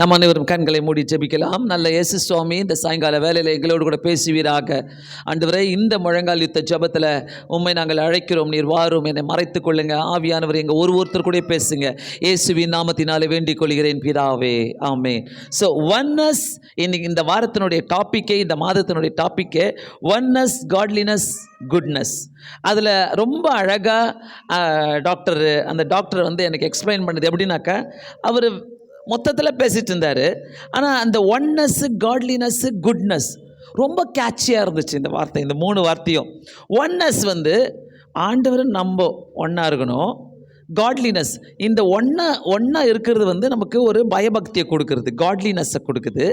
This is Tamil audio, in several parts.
நம்ம அனைவரும் கண்களை மூடி ஜெபிக்கலாம். நல்ல இயேசு சுவாமி இந்த சாயங்கால வேலையில் எங்களோடு கூட பேசுவீராக. அன்று வரை இந்த முழங்கால் யுத்த ஜெபத்தில் உண்மை நாங்கள் அழைக்கிறோம். நீர் வாரும் என்னை மறைத்துக் கொள்ளுங்க. ஆவியானவர் எங்கள் ஒரு ஒருத்தர் கூட பேசுங்க. இயேசுவின் நாமத்தினாலே வேண்டிக் கொள்கிறேன் பிதாவே. ஆமே ஸோ ஒன்னஸ் இன்னைக்கு இந்த வாரத்தினுடைய டாப்பிக்கே இந்த மாதத்தினுடைய டாப்பிக்கே ஒன்னஸ் காட்லினஸ் குட்னஸ் அதில் ரொம்ப அழகாக டாக்டர் அந்த டாக்டர் வந்து எனக்கு எக்ஸ்பிளைன் பண்ணது எப்படின்னாக்கா அவர் மொத்தத்தில் பேசிட்டு இருந்தார். ஆனால் அந்த ஒன்னஸ்ஸு காட்லினஸ்ஸு குட்னஸ் ரொம்ப கேட்சியாக இருந்துச்சு இந்த வார்த்தை இந்த மூணு வார்த்தையும். ஒன்னஸ் வந்து ஆண்டவர் நம்ம ஒன்றா இருக்கணும். காட்லினஸ் இந்த ஒன்றா ஒன்றா இருக்கிறது வந்து நமக்கு ஒரு பயபக்தியை கொடுக்குறது காட்லினஸ்ஸை கொடுக்குது.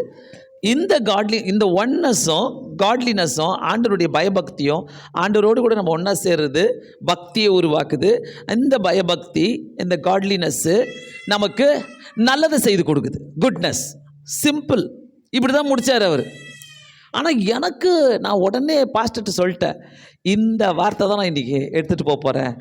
இந்த காட்லி இந்த ஒன்னஸும் காட்லினஸும் ஆண்டவருடைய பயபக்தியும் ஆண்டரோடு கூட நம்ம ஒன்றா சேர்றது பக்தியை உருவாக்குது. இந்த பயபக்தி இந்த காட்லினஸ்ஸு நமக்கு நல்லதை செய்து கொடுக்குது. குட்னஸ் சிம்பிள் இப்படி தான் முடித்தார் அவர். ஆனால் எனக்கு நான் உடனே பாஸ்டர்ட்டு சொல்லிட்டேன். இந்த வார்த்தை தான் நான் இன்றைக்கி எடுத்துகிட்டு போக போகிறேன்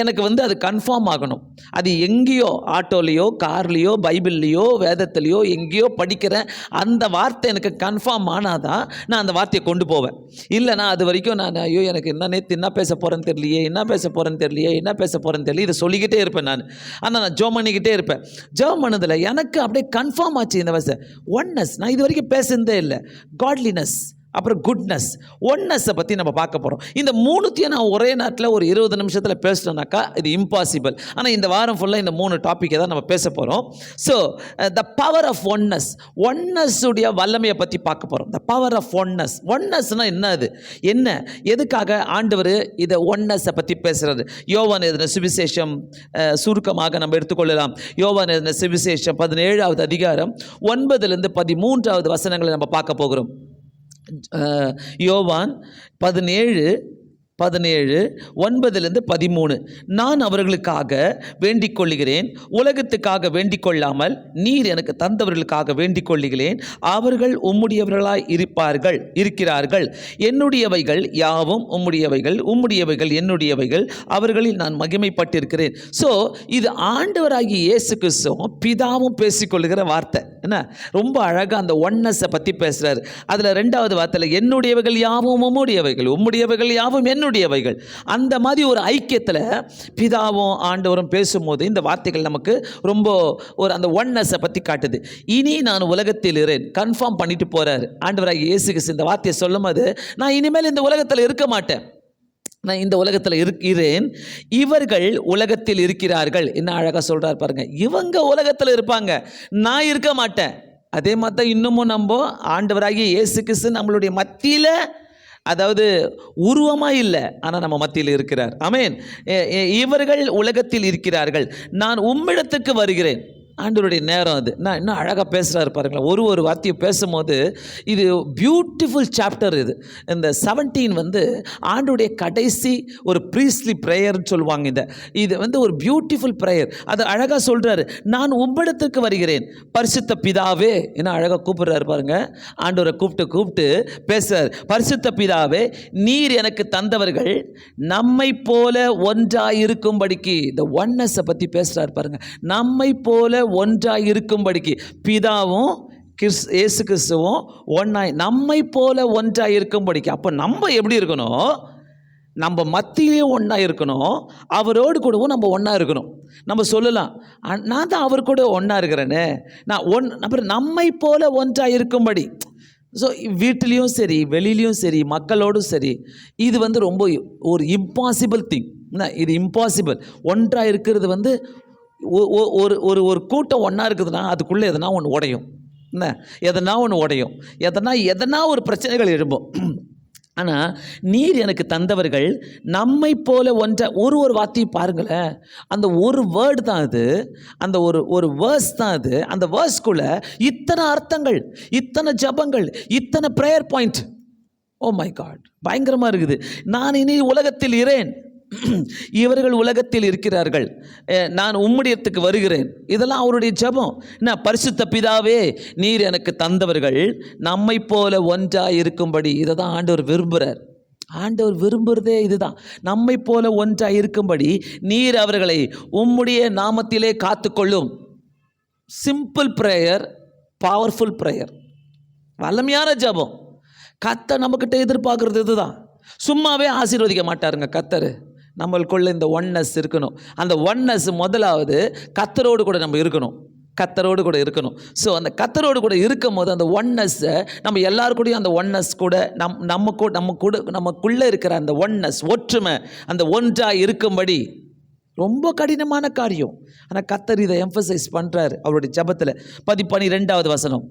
எனக்கு வந்து அது கன்ஃபார்ம் ஆகணும். அது எங்கேயோ ஆட்டோலேயோ கார்லேயோ பைபிள்லேயோ வேதத்துலேயோ எங்கேயோ படிக்கிறேன். அந்த வார்த்தை எனக்கு கன்ஃபார்ம் ஆனால் தான் நான் அந்த வார்த்தையை கொண்டு போவேன். இல்லைனா அது வரைக்கும் நான் ஐயோ எனக்கு என்ன நேற்று என்ன பேச போகிறேன்னு தெரியலையே என்ன பேச போகிறேன்னு தெரியலையே என்ன பேச போகிறேன்னு தெரியல இதை சொல்லிக்கிட்டே இருப்பேன் நான். ஆனால் நான் ஜோம் பண்ணிக்கிட்டே இருப்பேன். ஜோம் பண்ணதில் எனக்கு அப்படியே கன்ஃபார்ம் ஆச்சு இந்த வயசு ஒன்னஸ் நான் இது வரைக்கும் பேசுனதே இல்லை. காட்லினஸ் அப்புறம் குட்னஸ் ஒன்னஸை பற்றி நம்ம பார்க்க போகிறோம் இந்த மூணுத்தையும் நான் ஒரே நாட்டில் ஒரு இருபது நிமிஷத்தில் பேசிட்டோம்னாக்கா இது இம்பாசிபிள் ஆனால் இந்த வாரம் ஃபுல்லாக இந்த மூணு டாப்பிக்கை தான் நம்ம பேச போகிறோம் so the power of oneness ஒன்னஸுடைய வல்லமையை பற்றி பார்க்க போகிறோம் த பவர் ஆஃப் ஒன்னஸ் ஒன்னஸ்னால் என்ன அது? என்ன? எதுக்காக ஆண்டவர் இதை ஒன்னஸை பற்றி பேசுகிறது யோவான் எதின சுவிசேஷம் சுருக்கமாக நம்ம எடுத்துக்கொள்ளலாம். யோவான் எதின சுவிசேஷம் பதினேழாவது அதிகாரம் ஒன்பதுலேருந்து பதிமூன்றாவது வசனங்களை நம்ம பார்க்க போகிறோம். யோவான் பதினேழு பதினேழு ஒன்பதுலேருந்து பதிமூணு. நான் அவர்களுக்காக வேண்டிக் கொள்ளுகிறேன் உலகத்துக்காக வேண்டிக் கொள்ளாமல் நீர் எனக்கு தந்தவர்களுக்காக வேண்டிக் கொள்ளுகிறேன் அவர்கள் உம்முடையவர்களாய் இருப்பார்கள் இருக்கிறார்கள். என்னுடையவைகள் யாவும் உம்முடையவைகள் உம்முடையவைகள் என்னுடையவைகள். அவர்களில் நான் மகிமைப்பட்டிருக்கிறேன். ஸோ இது ஆண்டவராகிய இயேசு கிறிஸ்துவும் பிதாவும் பேசிக்கொள்ளுகிற வார்த்தை. என்ன? ரொம்ப அழகாக அந்த ஒன்னஸை பற்றி பேசுகிறார் அதில் ரெண்டாவது வார்த்தையில் என்னுடையவைகள் யாவும் உம்முடையவைகள் உம்முடையவைகள் யாவும் கர்த்தருடையவைகள் அந்த மாதிரி ஒரு ஐக்கியத்தில் பிதாவும் ஆண்டவரும் பேசும்போது இந்த வார்த்தைகள் நமக்கு ரொம்ப ஒரு அந்த ஒன்னஸை பற்றி காட்டுது. இனி நான் உலகத்தில் இரேன் கன்ஃபார்ம் பண்ணிட்டு போகிறாரு ஆண்டவராக இயேசு கிறிஸ்து இந்த வார்த்தையை சொல்லும் போது நான் இனிமேல் இந்த உலகத்தில் இருக்க மாட்டேன். நான் இந்த உலகத்தில் இருக்கிறேன் இவர்கள் உலகத்தில் இருக்கிறார்கள். என்ன அழகாக சொல்கிறார் பாருங்கள் இவங்க உலகத்தில் இருப்பாங்க. நான் இருக்க மாட்டேன். அதே மாதிரி தான் இன்னமும் நம்ம ஆண்டவராகிய இயேசு கிறிஸ்து நம்மளுடைய மத்தியில் அதாவது உருவமாக இல்லை ஆனால் நம்ம மத்தியில் இருக்கிறார். அமேன் இவர்கள் உலகத்தில் இருக்கிறார்கள். நான் உம்மிடத்துக்கு வருகிறேன். ஆண்டவருடைய நேரம் அது. நான் இன்னும் அழகாக பேசுகிறாரு பாருங்களேன். ஒரு ஒரு வார்த்தையை பேசும்போது இது பியூட்டிஃபுல் சாப்டர் இது. இந்த செவன்டீன் வந்து ஆண்டுடைய கடைசி ஒரு ப்ரீஸ்லி ப்ரேயர்னு சொல்லுவாங்க இந்த இது வந்து ஒரு பியூட்டிஃபுல் ப்ரேயர் அது அழகாக சொல்கிறாரு நான் உம்மிடத்துக்கு வருகிறேன். பரிசுத்த பிதாவே என்ன அழகாக கூப்பிடுறாரு பாருங்க. ஆண்டவரை கூப்பிட்டு கூப்பிட்டு பேசுகிறார் பரிசுத்த பிதாவே நீர் எனக்கு தந்தவர்கள் நம்மை போல ஒன்றாக இருக்கும்படிக்கு இந்த ஒன்னஸை பற்றி பேசுகிறார் பாருங்க. நம்மை போல ஒன்றாய் இருக்கும்படிக்கு. பிதாவும் கிறிஸ் ஏசு கிறிஸ்துவும் ஒன்றாய் நம்மை போல ஒன்றாக இருக்கும்படிக்கு. அப்போ நம்ம எப்படி இருக்கணும்? நம்ம மத்தியிலே ஒன்றா இருக்கணும். அவரோடு கூடவும் நம்ம ஒன்றா இருக்கணும். நம்ம சொல்லலாம் "அ- நான் தான் அவர் கூட ஒன்றா இருக்கிறேனே. நான் ஒன் அப்புறம் நம்மை போல ஒன்றாக இருக்கும்படி. ஸோ வீட்டிலையும் சரி வெளியிலையும் சரி மக்களோடும் சரி இது வந்து ரொம்ப ஒரு இம்பாசிபிள் திங் என்ன? இது இம்பாசிபிள் ஒன்றாக இருக்கிறது வந்து ஒரு ஒரு ஒரு கூட்டம் ஒன்றா இருக்குதுன்னா அதுக்குள்ளே எதனா ஒன்று உடையும். என்ன? எதனா ஒன்று உடையும். எதனா எதனா ஒரு பிரச்சனைகள் எழும்பும். ஆனால் நீர் எனக்கு தந்தவர்கள் நம்மை போல ஒன்றை ஒரு ஒரு வார்த்தையும் பாருங்களேன். அந்த ஒரு வேர்டு தான் அது. அந்த ஒரு ஒரு வேர்ஸ் தான் அது. அந்த வேர்ஸ்குள்ளே இத்தனை அர்த்தங்கள் இத்தனை ஜபங்கள் இத்தனை prayer point oh my God பயங்கரமாக இருக்குது. நான் இனி உலகத்தில் இரேன் இவர்கள் உலகத்தில் இருக்கிறார்கள். நான் உம்முடையத்துக்கு வருகிறேன். இதெல்லாம் அவருடைய ஜெபம். என்ன பரிசுத்த பிதாவே நீர் எனக்கு தந்தவர்கள். நம்மை போல ஒன்றாக இருக்கும்படி. இதை தான் ஆண்டவர் விரும்புகிறார் ஆண்டவர் விரும்புகிறதே இதுதான். நம்மை போல ஒன்றாக இருக்கும்படி நீர் அவர்களை உம்முடைய நாமத்திலே காத்துக்கொள்ளும். சிம்பிள் ப்ரேயர் பவர்ஃபுல் ப்ரேயர் வல்லமையான ஜெபம். கத்தை நம்மக்கிட்ட எதிர்பார்க்குறது இதுதான். சும்மாவே ஆசீர்வதிக்க மாட்டாருங்க கத்தர் நம்மளுக்குள்ள இந்த ஒன்னஸ் இருக்கணும். அந்த ஒன்னஸ் முதலாவது கத்தரோடு கூட நம்ம இருக்கணும். கத்தரோடு கூட இருக்கணும். ஸோ அந்த கத்தரோடு கூட இருக்கும் போது அந்த ஒன்னஸ்ஸை நம்ம எல்லாரு கூடயும் அந்த ஒன்னஸ் கூட நம் நம்ம கூட நம்ம கூட நமக்குள்ளே இருக்கிற அந்த ஒன்னஸ் ஒற்றுமை அந்த ஒன்றாக இருக்கும்படி ரொம்ப கடினமான காரியம். ஆனால் கத்தர் இதை எம்ஃபசைஸ் பண்ணுறாரு அவருடைய ஜபத்தில். பதி பனிரெண்டாவது வசனம்.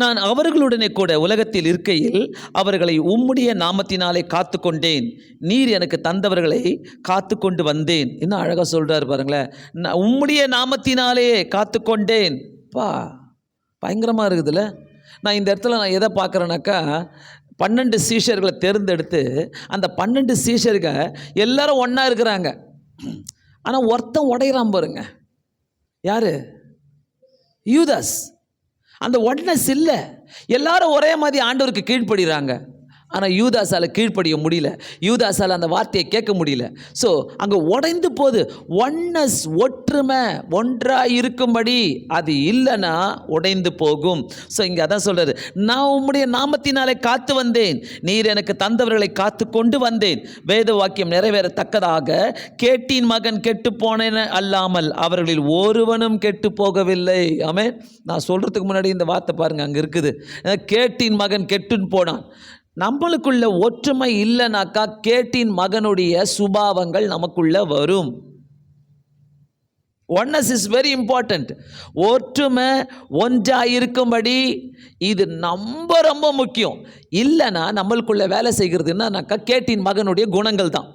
நான் அவர்களுடனே கூட உலகத்தில் இருக்கையில் அவர்களை உம்முடைய நாமத்தினாலே காத்து கொண்டேன் நீர் எனக்கு தந்தவர்களை காத்து கொண்டு வந்தேன். இன்னும் அழகாக சொல்கிறார் பாருங்களேன். நான் உம்முடைய நாமத்தினாலே காத்து கொண்டேன் பா பயங்கரமாக இருக்குதுல்ல. நான் இந்த இடத்துல நான் எதை பார்க்குறேனாக்கா பன்னெண்டு சீஷர்களை தேர்ந்தெடுத்து அந்த பன்னெண்டு சீஷர்கள் எல்லாரும் ஒன்றா இருக்கிறாங்க. ஆனால் ஒருத்தன் உடையிறான் பாருங்க. யார்? யூதாஸ். அந்த ஒன்னஸ் இல்லை எல்லாரும் ஒரே மாதிரி ஆண்டவருக்கு கீழ்ப்படுகிறாங்க ஆனால் யூதாஸால் கீழ்ப்படிய முடியல. யூதாஸால் அந்த வார்த்தையை கேட்க முடியல. ஸோ அங்கே உடைந்து போகுது ஒன்னஸ் ஒற்றுமை ஒன்றாக இருக்கும்படி அது இல்லைன்னா உடைந்து போகும். ஸோ இங்கே அதான் சொல்கிறாரு நான் உம்முடைய நாமத்தினாலே காத்து வந்தேன். நீர் எனக்கு தந்தவர்களை காத்து கொண்டு வந்தேன். வேத வாக்கியம் நிறைவேறத்தக்கதாக கேட்டின் மகன் கெட்டு போனேன் அல்லாமல் அவர்களில் ஒருவனும் கெட்டு போகவில்லை ஆமே நான் சொல்கிறதுக்கு முன்னாடி இந்த வார்த்தை பாருங்கள் அங்கே இருக்குது. கேட்டின் மகன் கெட்டுன்னு போனான். நம்மளுக்குள்ள ஒற்றுமை இல்லைனாக்கா கேட்டின் மகனுடைய சுபாவங்கள் நமக்குள்ள வரும். ஒன்னஸ் இஸ் வெரி இம்பார்ட்டண்ட் ஒற்றுமை ஒன்றாக இருக்கும்படி இது ரொம்ப ரொம்ப முக்கியம். இல்லைன்னா நம்மளுக்குள்ள வேலை செய்கிறதுனாக்கா கேட்டின் மகனுடைய குணங்கள் தான்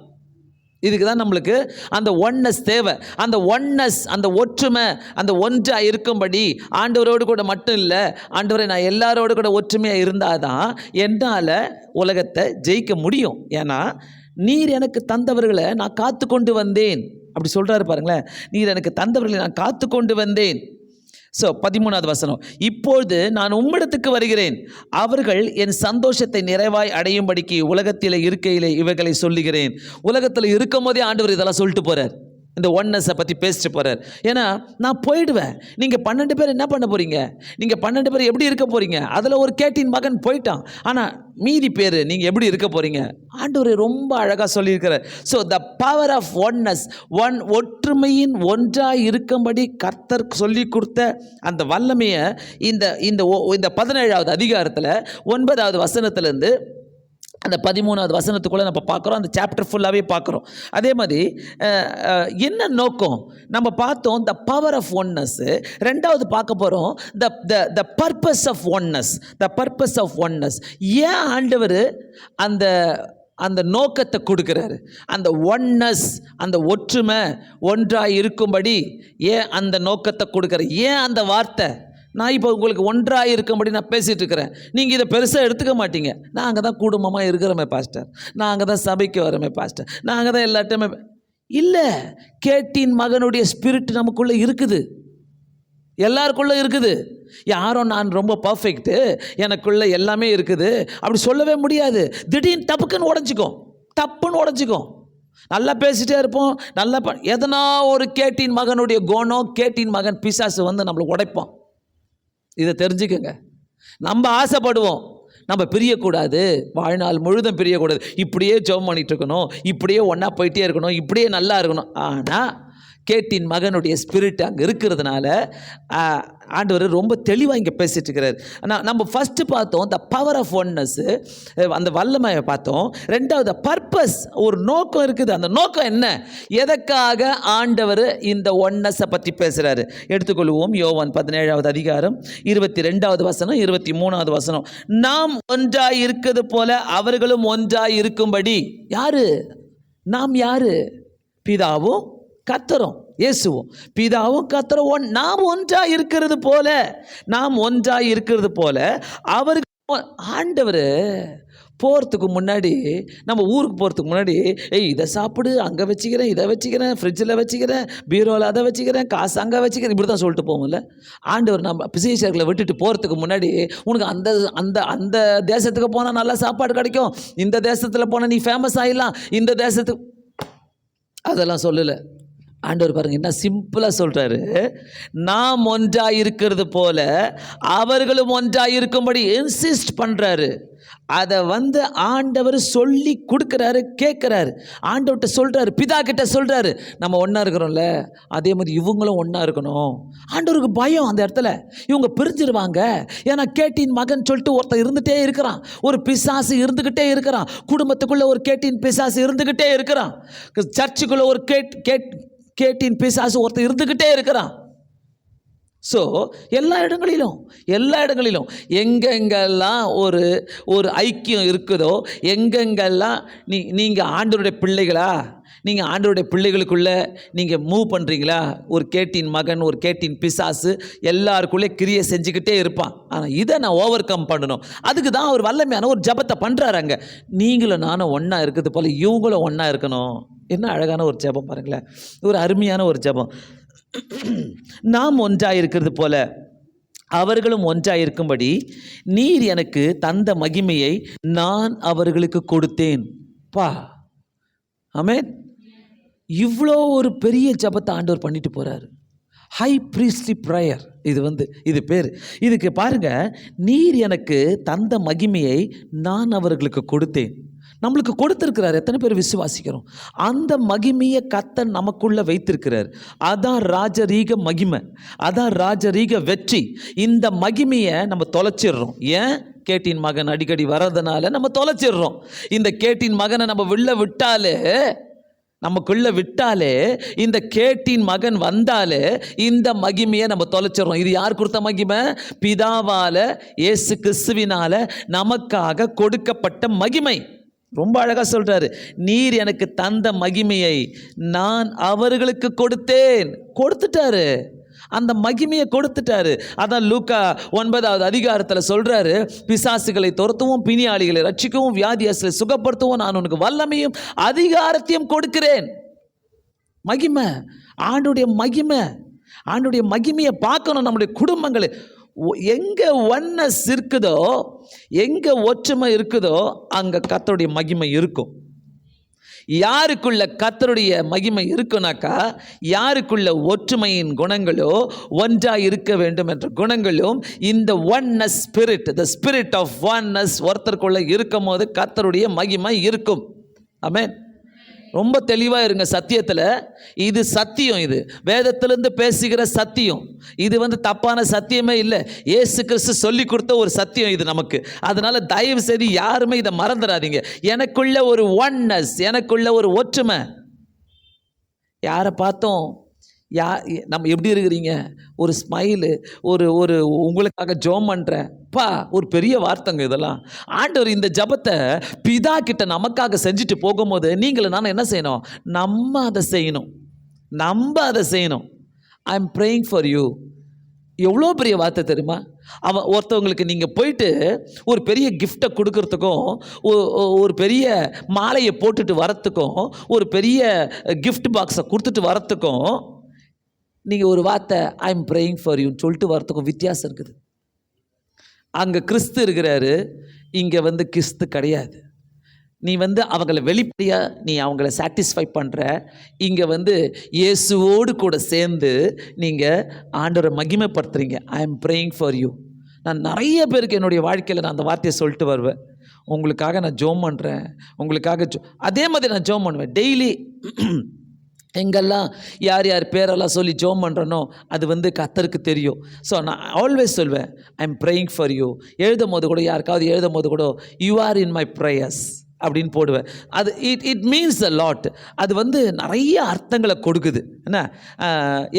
இதுக்கு தான் நம்மளுக்கு அந்த ஒன்னஸ் தேவை. அந்த ஒன்னஸ் அந்த ஒற்றுமை அந்த ஒன்றாக இருக்கும்படி ஆண்டவரோடு கூட மட்டும் இல்லை ஆண்டவரை நான் எல்லாரோடு கூட ஒற்றுமையாக இருந்தால் தான் என்னால் உலகத்தை ஜெயிக்க முடியும். ஏன்னா நீர் எனக்கு தந்தவர்களை நான் காத்து கொண்டு வந்தேன். அப்படி சொல்கிறாரு பாருங்களேன். நீர் எனக்கு தந்தவர்களை நான் காத்து கொண்டு வந்தேன். ஸோ பதிமூணாவது வசனம். இப்பொழுது நான் உம்மிடத்துக்கு வருகிறேன். அவர்கள் என் சந்தோஷத்தை நிறைவாய் அடையும்படிக்கு உலகத்தில் இருக்கையிலே இவைகளை சொல்லுகிறேன். உலகத்தில் இருக்கும் போதே ஆண்டவர் இதெல்லாம் சொல்லிட்டு போகிறார் இந்த ஒன்னஸை பற்றி பேசிட்டு போகிறார் ஏன்னா நான் போயிடுவேன். நீங்கள் பன்னெண்டு பேர் என்ன பண்ண போகிறீங்க நீங்கள் பன்னெண்டு பேர் எப்படி இருக்க போகிறீங்க அதில் ஒரு கேட்டின் மகன் போயிட்டான். ஆனால் மீதி பேர் நீங்கள் எப்படி இருக்க போகிறீங்க ஆண்டவர் ரொம்ப அழகாக சொல்லியிருக்கிறார். So the power of oneness one ஒற்றுமையின் ஒன்றாக இருக்கும்படி கர்த்தர் சொல்லி கொடுத்த அந்த வல்லமையை இந்த இந்த இந்த பதினேழாவது அதிகாரத்தில் ஒன்பதாவது வசனத்திலேருந்து அந்த பதிமூணாவது வசனத்துக்குள்ளே நம்ம பார்க்குறோம். அந்த சாப்டர் ஃபுல்லாகவே பார்க்குறோம். அதே மாதிரி என்ன நோக்கம்? நம்ம பார்த்தோம் த பவர் ஆஃப் ஒன்னஸ் ரெண்டாவது பார்க்க போகிறோம் the the the purpose of oneness the purpose of oneness ஏன் ஆண்டவர் அந்த அந்த நோக்கத்தை கொடுக்குறாரு? அந்த ஒன்னஸ் அந்த ஒற்றுமை ஒன்றாக இருக்கும்படி ஏன் அந்த நோக்கத்தை கொடுக்குற ஏன் அந்த வார்த்தை? நான் இப்போ உங்களுக்கு ஒன்றாக இருக்கும்படி நான் பேசிகிட்டு இருக்கிறேன். நீங்கள் இதை பெருசாக எடுத்துக்க மாட்டீங்க. நாங்கள் தான் குடும்பமாக இருக்கிறோமே பாஸ்டர். நாங்கள் தான் சபைக்கு வரோமே பாஸ்டர். நாங்கள் தான் எல்லாட்டையுமே இல்லை கேட்டின் மகனுடைய ஸ்பிரிட் நமக்குள்ளே இருக்குது. எல்லாருக்குள்ளே இருக்குது. யாரோ நான் ரொம்ப பர்ஃபெக்ட்டு எனக்குள்ள எல்லாமே இருக்குது. அப்படி சொல்லவே முடியாது. திடீர்னு டப்புக்குன்னு உடஞ்சிக்கும் தப்புன்னு உடஞ்சிக்கும் நல்லா பேசிட்டே இருப்போம். நல்லா ப எதனா ஒரு கேட்டின் மகனுடைய குணம் கேட்டின் மகன் பிசாசு வந்து நம்மளை உடைப்பான். இதை தெரிஞ்சுக்கங்க. நம்ம ஆசைப்படுவோம். நம்ம பிரியக்கூடாது. வாழ்நாள் முழுதும் பிரியக்கூடாது. இப்படியே ஜெபம் பண்ணிகிட்டு இருக்கணும். இப்படியே ஒன்றா போயிட்டே இருக்கணும். இப்படியே நல்லா இருக்கணும். ஆனால் கேட்டின் மகனுடைய ஸ்பிரிட் அங்கே இருக்கிறதுனால ஆண்டவர் ரொம்ப தெளிவாக இங்கே பேசிட்டு இருக்கிறார் ஆனால் நம்ம ஃபஸ்ட்டு பார்த்தோம் த பவர் ஆஃப் ஒன்னஸ்ஸு அந்த வல்லமையை பார்த்தோம். ரெண்டாவது பர்பஸ் ஒரு நோக்கம் இருக்குது. அந்த நோக்கம் என்ன? எதற்காக ஆண்டவர் இந்த ஒன்னஸை பற்றி பேசுகிறாரு எடுத்துக்கொள்வோம் யோவான் பதினேழாவது அதிகாரம் இருபத்தி ரெண்டாவது வசனம் இருபத்தி மூணாவது வசனம். நாம் ஒன்றாக இருக்கிறது போல அவர்களும் ஒன்றாக இருக்கும்படி யாரு? நாம் யாரு? பிதாவும் கத்தரும் இயேசுவும். பிதாவும் கத்தரும் ஒன் நாம் ஒன்றாக இருக்கிறது போல நாம் ஒன்றாக இருக்கிறது போல அவருக்கு ஆண்டவர் போகிறதுக்கு முன்னாடி நம்ம ஊருக்கு போகிறதுக்கு முன்னாடி ஏய் இதை சாப்பிடு அங்கே வச்சுக்கிறேன் இதை வச்சுக்கிறேன் ஃப்ரிட்ஜில் வச்சுக்கிறேன் பீரோவில் அதை வச்சுக்கிறேன் காசு அங்கே வச்சுக்கிறேன் இப்படி தான் சொல்லிட்டு போகும்ல ஆண்டவர் நம்ம பிசிஷர்களை விட்டுட்டு போகிறதுக்கு முன்னாடி உனக்கு அந்த அந்த அந்த தேசத்துக்கு போனால் நல்லா சாப்பாடு கிடைக்கும் இந்த தேசத்தில் போனால் நீ ஃபேமஸ் ஆகிடலாம் இந்த தேசத்துக்கு அதெல்லாம் சொல்லலை. ஆண்டவர் பாருங்க என்ன சிம்பிளாக சொல்கிறாரு நாம் ஒன்றாக இருக்கிறது போல அவர்களும் ஒன்றாக இருக்கும்படி இன்சிஸ்ட் பண்ணுறாரு அதை வந்து ஆண்டவர் சொல்லி கொடுக்குறாரு கேட்குறாரு. ஆண்டவர்கிட்ட சொல்கிறாரு பிதா கிட்ட சொல்கிறாரு நம்ம ஒன்றா இருக்கிறோம்ல அதே மாதிரி இவங்களும் ஒன்றா இருக்கணும். ஆண்டவருக்கு பயம் அந்த இடத்துல. இவங்க பிரிஞ்சிருவாங்க. ஏன்னா கேட்டின் மகன் சொல்லிட்டு ஒருத்தன் இருந்துகிட்டே இருக்கிறான். ஒரு பிசாசு இருந்துக்கிட்டே இருக்கிறான். குடும்பத்துக்குள்ளே ஒரு கேட்டின் பிசாசு இருந்துக்கிட்டே இருக்கிறான். சர்ச்சுக்குள்ளே ஒரு கேட் கேட் கேட்டின் பிசாசு ஒருத்தர் இருந்துக்கிட்டே இருக்கிறான். ஸோ எல்லா இடங்களிலும் எல்லா இடங்களிலும் எங்கெங்கெல்லாம் ஒரு ஒரு ஐக்கியம் இருக்குதோ எங்கெங்கெல்லாம் நீ நீங்கள் ஆண்டவருடைய பிள்ளைகளா நீங்கள் ஆண்டவருடைய பிள்ளைகளுக்குள்ளே நீங்கள் மூவ் பண்ணுறீங்களா ஒரு கேட்டின் மகன் ஒரு கேட்டின் பிசாசு எல்லாருக்குள்ளே கிரியை செஞ்சுக்கிட்டே இருப்பான். ஆனால் இதை நான் ஓவர் கம் பண்ணணும். அதுக்கு தான் அவர் வல்லமையான ஒரு ஜபத்தை பண்ணுறாரு அங்கே. நீங்களும் நானும் ஒன்றா இருக்குது போல் இவங்களும் ஒன்றா இருக்கணும். என்ன அழகான ஒரு ஜெபம் பாருங்களேன். ஒரு அருமையான ஒரு ஜெபம். நாம் ஒன்றாக இருக்கிறது போல அவர்களும் ஒன்றாக இருக்கும்படி நீர் எனக்கு தந்த மகிமையை நான் அவர்களுக்கு கொடுத்தேன். பா. ஆமென். இவ்வளோ ஒரு பெரிய ஜபத்தை ஆண்டவர் பண்ணிட்டு போகிறாரு ஹை ப்ரீஸ்டி ப்ரேயர் இது வந்து இது பேர். இதுக்கு பாருங்க நீர் எனக்கு தந்த மகிமையை நான் அவர்களுக்கு கொடுத்தேன். நம்மளுக்கு கொடுத்துருக்கிறார் எத்தனை பேர் விசுவாசிக்கிறோம்? அந்த மகிமையை கத்த நமக்குள்ளே வைத்திருக்கிறார். அதான் ராஜரீக மகிமை. அதான் ராஜரீக வெற்றி. இந்த மகிமையை நம்ம தொலைச்சிடுறோம். ஏன்? கேட்டின் மகன் அடிக்கடி வர்றதுனால நம்ம தொலைச்சிடுறோம். இந்த கேட்டின் மகனை நம்ம வெளில விட்டாலே நமக்குள்ளே விட்டாலே இந்த கேட்டின் மகன் வந்தாலே இந்த மகிமையை நம்ம தொலைச்சிடுறோம். இது யார் கொடுத்த மகிமை? பிதாவால் இயேசு கிறிஸ்துவினால் நமக்காக கொடுக்கப்பட்ட மகிமை. ரொம்ப அழகாக சொல்கிறாரு நீர் எனக்கு தந்த மகிமையை நான் அவர்களுக்கு கொடுத்தேன். கொடுத்துட்டாரு. அந்த மகிமையை கொடுத்துட்டாரு. அதான் லூக்கா ஒன்பதாவது அதிகாரத்தில் சொல்றாரு பிசாசுகளை துரத்தவும் பிணியாளிகளை ரட்சிக்கவும் வியாதியாசலை சுகப்படுத்தவும் நான் உனக்கு வல்லமையும் அதிகாரத்தையும் கொடுக்கிறேன். மகிமை ஆண்டுடைய மகிமை ஆண்டுடைய மகிமையை பார்க்கணும் நம்முடைய குடும்பங்களை. ஒ- எங்க ஒன்னஸ் இருக்குதோ எங்க ஒற்றுமை இருக்குதோ அங்க கத்தோடைய மகிமை இருக்கும். யாருக்குள்ள கத்தருடைய மகிமை இருக்குனாக்கா யாருக்குள்ள ஒற்றுமையின் குணங்களோ ஒன்றாக இருக்க வேண்டும் என்ற குணங்களும் இந்த oneness spirit the spirit of oneness ஒருத்தருக்குள்ள இருக்கும் போது கத்தருடைய மகிமை இருக்கும். ஆமேன் ரொம்ப தெளிவாக இருங்க சத்தியத்தில். இது சத்தியம் இது. வேதத்திலிருந்து பேசுகிற சத்தியம். இது வந்து தப்பான சத்தியமே இல்லை. இயேசு கிறிஸ்து சொல்லி கொடுத்த ஒரு சத்தியம் இது நமக்கு. அதனால் தயவு செய்து யாருமே இதை மறந்துடாதீங்க. எனக்குள்ள ஒரு ஒன்னஸ் எனக்குள்ள ஒரு ஒற்றுமை. யாரை பார்த்தோம்? யா நம்ம எப்படி இருக்கிறீங்க? ஒரு ஸ்மைலு ஒரு ஒரு உங்களுக்காக ஜோம் பண்ணுறேன் பா ஒரு பெரிய வார்த்தைங்க இதெல்லாம். ஆண்டவர் இந்த ஜபத்தை பிதா கிட்ட நமக்காக செஞ்சுட்டு போகும்போது நீங்களும் நானும் என்ன செய்யணும்? நம்ம அதை செய்யணும். நம்ம அதை செய்யணும். I am praying for you எவ்வளோ பெரிய வார்த்தை தெரியுமா? அவன் ஒருத்தவங்களுக்கு நீங்கள் போயிட்டு ஒரு பெரிய கிஃப்டை கொடுக்கறதுக்கும் ஒ- ஒ- ஒரு பெரிய மாலையை போட்டுட்டு வரத்துக்கும் ஒரு பெரிய கிஃப்ட் பாக்ஸை கொடுத்துட்டு வரத்துக்கும் நீங்கள் ஒரு வார்த்தை ஐ எம் ப்ரேயிங் ஃபார் யூன்னு சொல்லிட்டு வரத்துக்கும் வித்தியாசம் இருக்குது. அங்கே கிறிஸ்து இருக்கிறாரு. இங்கே வந்து கிறிஸ்து கிடையாது. நீ வந்து அவங்கள வெளிப்படையாக நீ அவங்கள சாட்டிஸ்ஃபை பண்ணுற இங்கே வந்து இயேசுவோடு கூட சேர்ந்து நீங்கள் ஆண்டவரை மகிமைப்படுத்துறீங்க. I am praying for you நான் நிறைய பேருக்கு என்னுடைய வாழ்க்கையில் நான் அந்த வார்த்தையை சொல்லிட்டு வருவேன். உங்களுக்காக நான் ஜோம் பண்ணுறேன் உங்களுக்காக ஜோ அதே மாதிரி நான் ஜோம் பண்ணுவேன். டெய்லி எங்கெல்லாம் யார் யார் பேரெல்லாம் சொல்லி ஜோம் பண்ணுறனோ அது வந்து கத்தருக்கு தெரியும். ஸோ நான் ஆல்வேஸ் சொல்வேன் I am praying for you எழுதும் போது கூட யாருக்காவது எழுதும் போது கூட you are in my prayers அப்படின்னு போடுவேன். அது it it means a lot அது வந்து நிறைய அர்த்தங்களை கொடுக்குது. என்ன?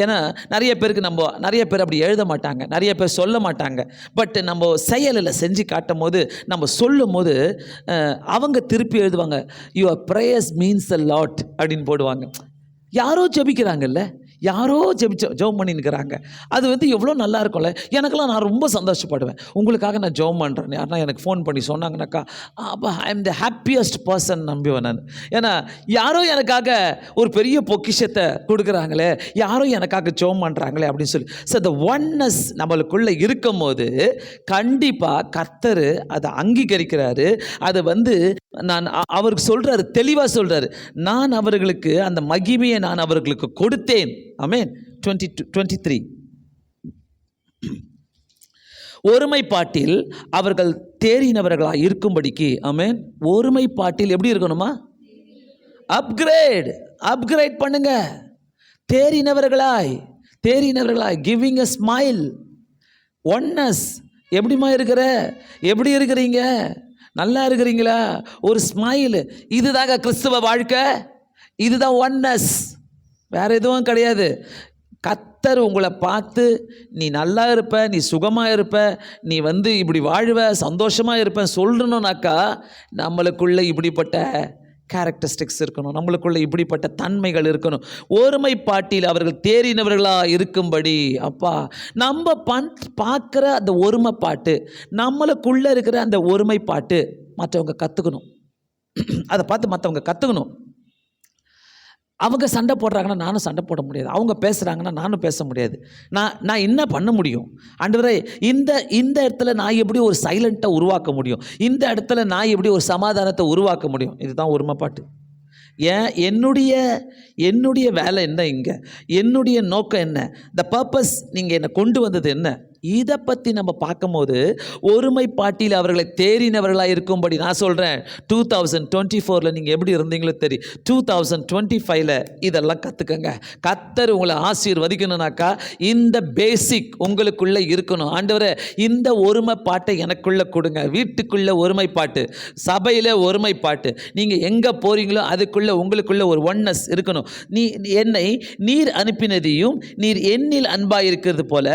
ஏன்னா நிறைய பேருக்கு நம்ம நிறைய பேர் அப்படி எழுத மாட்டாங்க. நிறைய பேர் சொல்ல மாட்டாங்க. பட் நம்ம செயலில் செஞ்சு காட்டும் போது நம்ம சொல்லும் போது அவங்க திருப்பி எழுதுவாங்க your prayers means a lot அப்படின்னு போடுவாங்க. யாரோ ஜெபிக்கிறாங்கல்ல? யாரோ ஜெபிச்ச ஜெபம் பண்ணின்னுக்கிறாங்க. அது வந்து எவ்வளோ நல்லா இருக்கும்ல எனக்கெல்லாம் நான் ரொம்ப சந்தோஷப்படுவேன். உங்களுக்காக நான் ஜெபம் பண்ணுறேன் யாருன்னா எனக்கு ஃபோன் பண்ணி சொன்னாங்கனாக்கா அப்போ I am the happiest person நம்புவேன் நான். ஏன்னா யாரோ எனக்காக ஒரு பெரிய பொக்கிஷத்தை கொடுக்குறாங்களே யாரோ எனக்காக ஜெபம் பண்ணுறாங்களே அப்படின்னு சொல்லி. ஸோ த ஒன்னஸ் நம்மளுக்குள்ளே இருக்கும் போது கண்டிப்பாக கர்த்தர் அதை அங்கீகரிக்கிறாரு. அதை வந்து நான் அவருக்கு சொல்கிறாரு தெளிவாக சொல்கிறாரு நான் அவர்களுக்கு அந்த மகிமையை நான் அவர்களுக்கு கொடுத்தேன். Amen twenty two twenty three ஒருமைப்பாட்டில் அவர்கள் தேறினவர்களாக இருக்கும்படிக்கு அமேன் ஒருமைப்பாட்டில் எப்படி இருக்கணுமா? அப்கிரேட் அப்கிரேட் பண்ணுங்க. தேறினவர்களாய் தேறினவர்களாய் கிவிங் அ ஸ்மைல் ஒன்னஸ் எப்படிம்மா இருக்கிற? எப்படி இருக்கிறீங்க? நல்லா இருக்கிறீங்களா? ஒரு ஸ்மைல் இதுதாங்க கிறிஸ்துவ வாழ்க்கை. இதுதான் ஒன்னஸ் வேற எதுவும் கிடையாது. கத்தர் உங்களை பார்த்து நீ நல்லா இருப்ப நீ சுகமாக இருப்ப நீ வந்து இப்படி வாழ்வ சந்தோஷமாக இருப்பேன் சொல்லணுன்னாக்கா நம்மளுக்குள்ளே இப்படிப்பட்ட கேரக்டரிஸ்டிக்ஸ் இருக்கணும். நம்மளுக்குள்ள இப்படிப்பட்ட தன்மைகள் இருக்கணும். ஒருமைப்பாட்டில் அவர்கள் தேறினவர்களாக இருக்கும்படி அப்பா நம்ம பண் பார்க்குற அந்த ஒருமைப்பாட்டு நம்மளுக்குள்ளே இருக்கிற அந்த ஒருமைப்பாட்டு மற்றவங்க கற்றுக்கணும் அதை பார்த்து மற்றவங்க கற்றுக்கணும் அவங்க சண்டை போடுறாங்கன்னா நானும் சண்டை போட முடியாது. அவங்க பேசுகிறாங்கன்னா நானும் பேச முடியாது. நான் நான் என்ன பண்ண முடியும்? ஆண்டவரே இந்த இந்த இடத்துல நான் எப்படி ஒரு சைலண்ட்டை உருவாக்க முடியும்? இந்த இடத்துல நான் எப்படி ஒரு சமாதானத்தை உருவாக்க முடியும்? இதுதான் ஒருமைப்பாட்டு ஏன்? என்னுடைய என்னுடைய வேலை என்ன இங்கே? என்னுடைய நோக்கம் என்ன? த பர்பஸ் நீங்கள் என்னை கொண்டு வந்தது என்ன? இதை பற்றி நம்ம பார்க்கும்போது ஒருமைப்பாட்டில் அவர்களை தேறினவர்களாக இருக்கும்படி நான் சொல்கிறேன் டூ தௌசண்ட் டுவெண்ட்டி ஃபோரில் நீங்கள் எப்படி இருந்தீங்களோ தெரியும் டூ தௌசண்ட் டுவெண்ட்டி ஃபைவ்ல இதெல்லாம் கற்றுக்கங்க கத்தர் உங்களை ஆசீர்வதிக்கணும்னாக்கா இந்த பேசிக் உங்களுக்குள்ளே இருக்கணும். ஆண்டவரே இந்த ஒருமைப்பாட்டை எனக்குள்ளே கொடுங்க. வீட்டுக்குள்ளே ஒருமைப்பாட்டு சபையில் ஒருமைப்பாட்டு. நீங்கள் எங்கே போகிறீங்களோ அதுக்குள்ளே உங்களுக்குள்ளே ஒரு ஒன்னஸ் இருக்கணும். நீ என்னை நீர் அனுப்பினதையும் நீர் என்னில் அன்பாக இருக்கிறது போல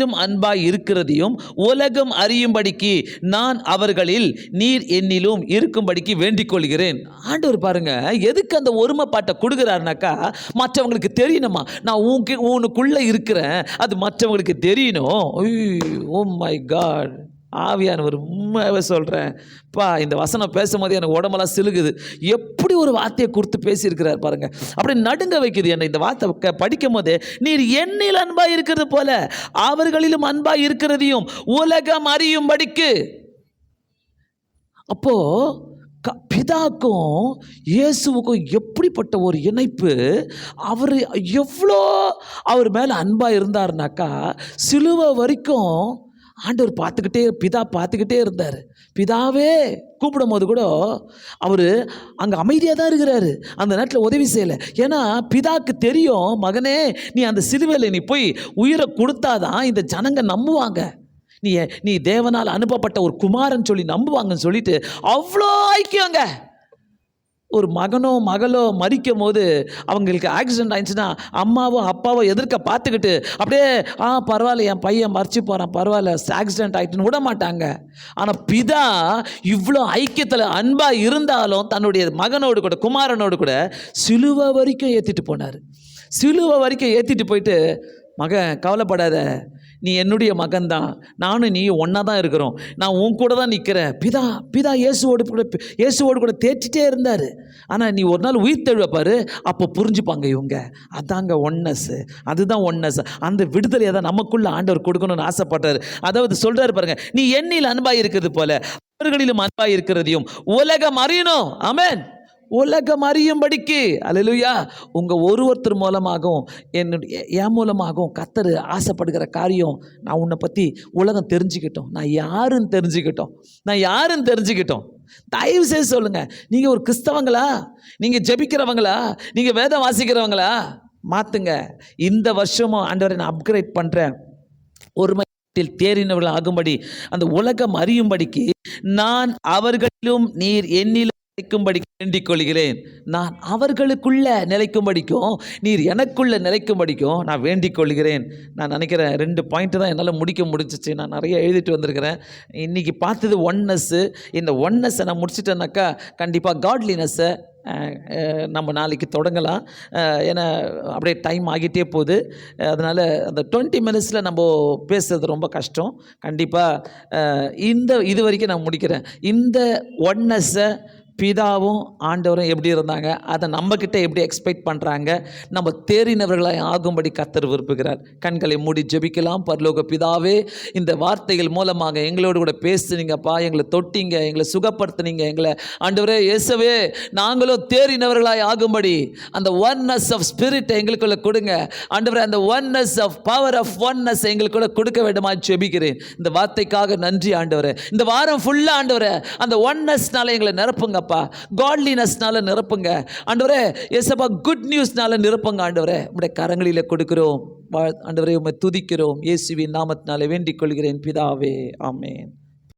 முற்றிலும் அன்பாய் இருக்கிறதையும் உலகம் அறியும்படிக்கு நான் அவர்களில் நீர் என்னிலும் இருக்கும்படிக்கு வேண்டிக் கொள்கிறேன் ஆண்டவர் பாருங்க எதுக்கு அந்த ஒருமைப்பாட்டை கொடுக்குறாருனாக்கா மற்றவங்களுக்கு தெரியணுமா? நான் உனக்கு உனக்குள்ளே இருக்கிறேன் அது மற்றவங்களுக்கு தெரியணும். ஓ மை காட் ஆவியானவர் உண்மையாகவே சொல்கிறேன் பா இந்த வசனம் பேசும்போது எனக்கு உடம்பெல்லாம் சிலுகுது. எப்படி ஒரு வார்த்தையை கொடுத்து பேசியிருக்கிறார் பாருங்க. அப்படி நடுங்க வைக்குது என்னை. இந்த வார்த்தை படிக்கும் போதே நீர் என்னில் அன்பாக இருக்கிறது போல அவர்களிலும் அன்பாக இருக்கிறதையும் உலகம் அறியும் படிக்கு அப்போது க பிதாக்கும் இயேசுவுக்கும் எப்படிப்பட்ட ஒரு இணைப்பு? அவர் எவ்வளோ அவர் மேலே அன்பாக இருந்தாருனாக்கா சிலுவை வரைக்கும் ஆண்டவர் பார்த்துக்கிட்டே பிதா பார்த்துக்கிட்டே இருந்தார். பிதாவே கூப்பிடும் போது கூட அவர் அங்கே அமைதியாக தான் இருக்கிறாரு. அந்த நேரத்தில் உதவி செய்யலை. ஏன்னா பிதாக்கு தெரியும் மகனே நீ அந்த சிலுவையில் நீ போய் உயிரை கொடுத்தாதான் இந்த ஜனங்க நம்புவாங்க. நீ நீ தேவனால் அனுப்பப்பட்ட ஒரு குமாரன் சொல்லி நம்புவாங்கன்னு சொல்லிட்டு அவ்வளோ ஐக்கியங்க ஒரு மகனோ மகளோ மறிக்கும் போது அவங்களுக்கு ஆக்சிடென்ட் ஆயிடுச்சுன்னா அம்மாவோ அப்பாவோ எதிர்க்க பார்த்துக்கிட்டு அப்படியே ஆ பரவாயில்ல என் பையன் மறிச்சு போகிறான் பரவாயில்ல ஆக்சிடென்ட் ஆகிட்டுன்னு விட மாட்டாங்க. ஆனால் பிதா இவ்வளோ ஐக்கியத்தில் அன்பாக இருந்தாலும் தன்னுடைய மகனோடு கூட குமாரனோடு கூட சிலுவை வரைக்கும் ஏற்றிட்டு போனார். சிலுவை வரைக்கும் ஏற்றிட்டு போயிட்டு மகன் கவலைப்படாத நீ என்னுடைய மகன்தான். நானும் நீ ஒன்றா தான் இருக்கிறோம். நான் உன் கூட தான் நிற்கிறேன் பிதா பிதா இயேசுவோடு கூட இயேசுவோடு கூட தேற்றிட்டே இருந்தார். ஆனால் நீ ஒரு நாள் உயிர் தழுவப்பாரு அப்போ புரிஞ்சுப்பாங்க இவங்க. அதாங்க ஒன்னஸ் அதுதான் ஒன்னஸ் அந்த விடுதலையை தான் நமக்குள்ள ஆண்டவர் கொடுக்கணும்னு ஆசைப்பட்டார். அதாவது சொல்கிறாரு பாருங்க நீ எண்ணில் அன்பாக இருக்கிறது போல அவர்களிலும் அன்பாக இருக்கிறதையும் உலகம் அறியணும். அமேன் உலகம் அறியும்படிக்கு. அல்லேலூயா. உங்கள் ஒரு ஒருத்தர் மூலமாகவும் என்னுடைய என் மூலமாகவும் கத்தர் ஆசைப்படுகிற காரியம் நான் உன்னை பற்றி உலகம் தெரிஞ்சுக்கிட்டோம். நான் யாருன்னு தெரிஞ்சுக்கிட்டோம். நான் யாருன்னு தெரிஞ்சுக்கிட்டோம். தயவு செய்து சொல்லுங்கள் நீங்கள் ஒரு கிறிஸ்தவங்களா? நீங்கள் ஜெபிக்கிறவங்களா? நீங்கள் வேதம் வாசிக்கிறவங்களா? மாற்றுங்க இந்த வருஷமும் ஆண்டவரை நான் அப்கிரேட் பண்ணுறேன் ஒருமை தேறினவர்கள் ஆகும்படி அந்த உலகம் அறியும்படிக்கு நான் அவர்களிலும் நீர் என்னிலும் நிலைக்கும்படி வேண்டிக் கொள்கிறேன் நான் அவர்களுக்குள்ள நிலைக்கும்படிக்கும் நீர் எனக்குள்ள நிலைக்கும்படிக்கும் நான் வேண்டிக் கொள்கிறேன் நான் நினைக்கிறேன் ரெண்டு பாயிண்ட் தான் என்னால் முடிக்க முடிஞ்சிச்சு. நான் நிறைய எழுதிட்டு வந்திருக்கிறேன். இன்னைக்கு பார்த்தது ஒன்னஸ்ஸு இந்த ஒன்னஸ்ஸை நான் முடிச்சிட்டேனாக்கா கண்டிப்பாக காட்லினஸ்ஸை நம்ம நாளைக்கு தொடங்கலாம். ஏன்னா அப்படியே டைம் ஆகிட்டே போகுது. அதனால் அந்த டுவெண்ட்டி மினிட்ஸில் நம்ம பேசுறது ரொம்ப கஷ்டம். கண்டிப்பாக இந்த இது வரைக்கும் நான் முடிக்கிறேன். இந்த ஒன்னஸை பிதாவும் ஆண்டவரும் எப்படி இருந்தாங்க? அதை நம்மக்கிட்ட எப்படி எக்ஸ்பெக்ட் பண்ணுறாங்க நம்ம தேறினவர்களாக ஆகும்படி கத்தர் விரும்புகிறார். கண்களை மூடி ஜெபிக்கலாம். பரலோக பிதாவே இந்த வார்த்தைகள் மூலமாக எங்களோடு கூட பேசுனீங்கப்பா. எங்களை தொட்டிங்க எங்களை சுகப்படுத்துனீங்க. எங்களை ஆண்டவரே இயேசவே நாங்களும் தேறினவர்களாய் ஆகும்படி அந்த ஒன்னஸ் ஆஃப் ஸ்பிரிட் எங்களுக்குள்ளே கொடுங்க. ஆண்டவரே அந்த oneness of power of oneness எங்களுக்குள்ளே கொடுக்க வேண்டுமா ஜெபிக்கிறேன். இந்த வார்த்தைக்காக நன்றி ஆண்டவரே. இந்த வாரம் ஃபுல்லாக ஆண்டவரே அந்த ஒன்னஸ்னால எங்களை நிரப்புங்கப்பா. காட்லினஸ்னால நிரப்புங்க. ஆண்டவரே எஸ்அப்பா குட் நியூஸ்னால நிரப்புங்க ஆண்டவரே. உடைய கரங்களில் கொடுக்கிறோம். வா ஆண்டவரே உம்மை துதிக்கிறோம். இயேசுவின் நாமத்தினால வேண்டிக் கொள்கிறேன் பிதாவே. ஆமேன்.